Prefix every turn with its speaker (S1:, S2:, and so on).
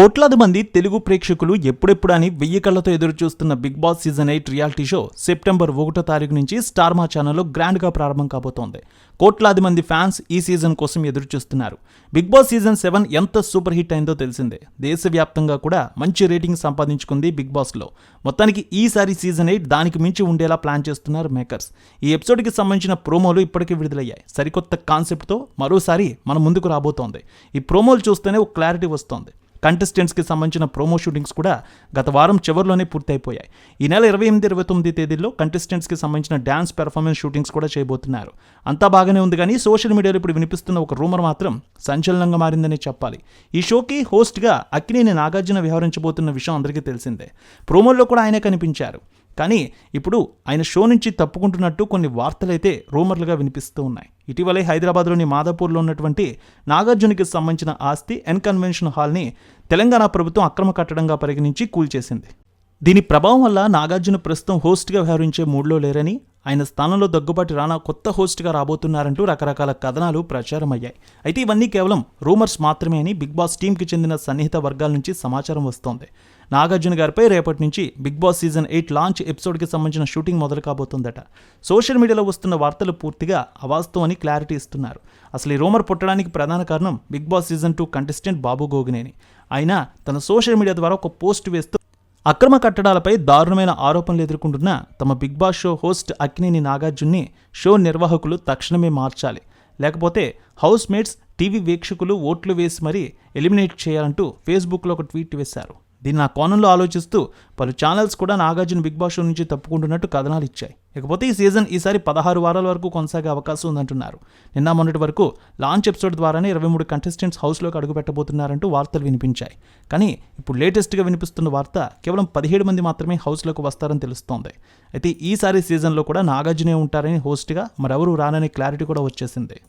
S1: కోట్లాది మంది తెలుగు ప్రేక్షకులు ఎప్పుడెప్పుడు అని వెయ్యి కళ్ళతో ఎదురు చూస్తున్న Bigg Boss season eight reality show September ఒకటో తారీఖు నుంచి స్టార్ మా ఛానల్లో గ్రాండ్గా ప్రారంభం కాబోతోంది. కోట్లాది మంది ఫ్యాన్స్ ఈ సీజన్ కోసం ఎదురు చూస్తున్నారు బిగ్ బాస్ సీజన్ సెవెన్ ఎంత సూపర్ హిట్ అయిందో తెలిసిందే. దేశవ్యాప్తంగా కూడా మంచి రేటింగ్ సంపాదించుకుంది బిగ్ బాస్లో. మొత్తానికి ఈసారి సీజన్ ఎయిట్ దానికి మించి ఉండేలా ప్లాన్ చేస్తున్నారు మేకర్స్. ఈ ఎపిసోడ్కి సంబంధించిన ప్రోమోలు ఇప్పటికే విడుదలయ్యాయి. సరికొత్త కాన్సెప్ట్తో మరోసారి మన ముందుకు రాబోతోంది. ఈ ప్రోమోలు చూస్తేనే ఒక క్లారిటీ వస్తోంది. కంటెస్టెంట్స్కి సంబంధించిన ప్రోమో షూటింగ్స్ కూడా గత వారం చివరిలోనే పూర్తయిపోయాయి. ఈ నెల ఇరవై ఎనిమిది ఇరవై తొమ్మిది తేదీల్లో కంటెస్టెంట్స్కి సంబంధించిన డ్యాన్స్ పెర్ఫార్మెన్స్ షూటింగ్స్ కూడా చేయబోతున్నారు. అంతా బాగానే ఉంది కానీ సోషల్ మీడియాలో ఇప్పుడు వినిపిస్తున్న ఒక రూమర్ మాత్రం సంచలనంగా మారిందనే చెప్పాలి. ఈ షోకి హోస్ట్గా అక్కినేని నాగార్జున వ్యవహరించబోతున్న విషయం అందరికీ తెలిసిందే. ప్రోమోల్లో కూడా ఆయనే కనిపించారు. కానీ ఇప్పుడు ఆయన షో నుంచి తప్పుకుంటున్నట్టు కొన్ని వార్తలైతే రూమర్లుగా వినిపిస్తూ ఉన్నాయి. ఇటీవలే హైదరాబాద్లోని మాదాపూర్లో ఉన్నటువంటి నాగార్జునకి సంబంధించిన ఆస్తి ఎన్ కన్వెన్షన్ హాల్ని తెలంగాణ ప్రభుత్వం అక్రమ కట్టడంగా పరిగణించి కూల్చేసింది దీని ప్రభావం వల్ల నాగార్జున ప్రస్తుతం హోస్ట్గా వ్యవహరించే మూడ్లో లేరని ఆయన స్థానంలో దగ్గుబాటి రానా కొత్త హోస్ట్గా రాబోతున్నారంటూ రకరకాల కథనాలు ప్రచారమయ్యాయి. అయితే ఇవన్నీ కేవలం రూమర్స్ మాత్రమే అని బిగ్ బాస్ టీంకి చెందిన సన్నిహిత వర్గాల నుంచి సమాచారం వస్తోంది. నాగార్జున గారిపై రేపటి నుంచి Bigg Boss season eight launch ఎపిసోడ్కి సంబంధించిన షూటింగ్ మొదలు కాబోతుందట. సోషల్ మీడియాలో వస్తున్న వార్తలు పూర్తిగా అవాస్తవం అని క్లారిటీ ఇస్తున్నారు. అసలు ఈ రూమర్ పుట్టడానికి ప్రధాన కారణం Bigg Boss season two contestant Babu Gogineni. ఆయన తన సోషల్ మీడియా ద్వారా ఒక పోస్ట్ వేస్తూ అక్రమ కట్టడాలపై దారుణమైన ఆరోపణలు ఎదుర్కొంటున్న తమ Bigg Boss show host Akkineni నాగార్జున్ని show నిర్వాహకులు తక్షణమే మార్చాలి. లేకపోతే హౌస్ మేట్స్ టీవీ వీక్షకులు ఓట్లు వేసి మరీ ఎలిమినేట్ చేయాలంటూ ఫేస్బుక్లో ఒక ట్వీట్ వేశారు. దీన్ని ఆ కోణంలో ఆలోచిస్తూ పలు ఛానల్స్ కూడా నాగార్జున బిగ్ బాస్ షో నుంచి తప్పుకుంటున్నట్టు కథనాలు ఇచ్చాయి. ఇకపోతే ఈ సీజన్ ఈసారి పదహారు వారాల వరకు కొనసాగే అవకాశం ఉందంటున్నారు. నిన్న మొన్నటి వరకు లాంచ్ ఎపిసోడ్ ద్వారానే ఇరవై మూడు కంటెస్టెంట్స్ హౌస్లోకి అడుగుపెట్టబోతున్నారంటూ వార్తలు వినిపించాయి. కానీ ఇప్పుడు లేటెస్ట్గా వినిపిస్తున్న వార్త కేవలం పదిహేడు మంది మాత్రమే హౌస్లోకి వస్తారని తెలుస్తోంది. అయితే ఈసారి సీజన్లో కూడా నాగార్జునే ఉంటారని హోస్ట్గా మరెవరూ రానని క్లారిటీ కూడా వచ్చేసింది.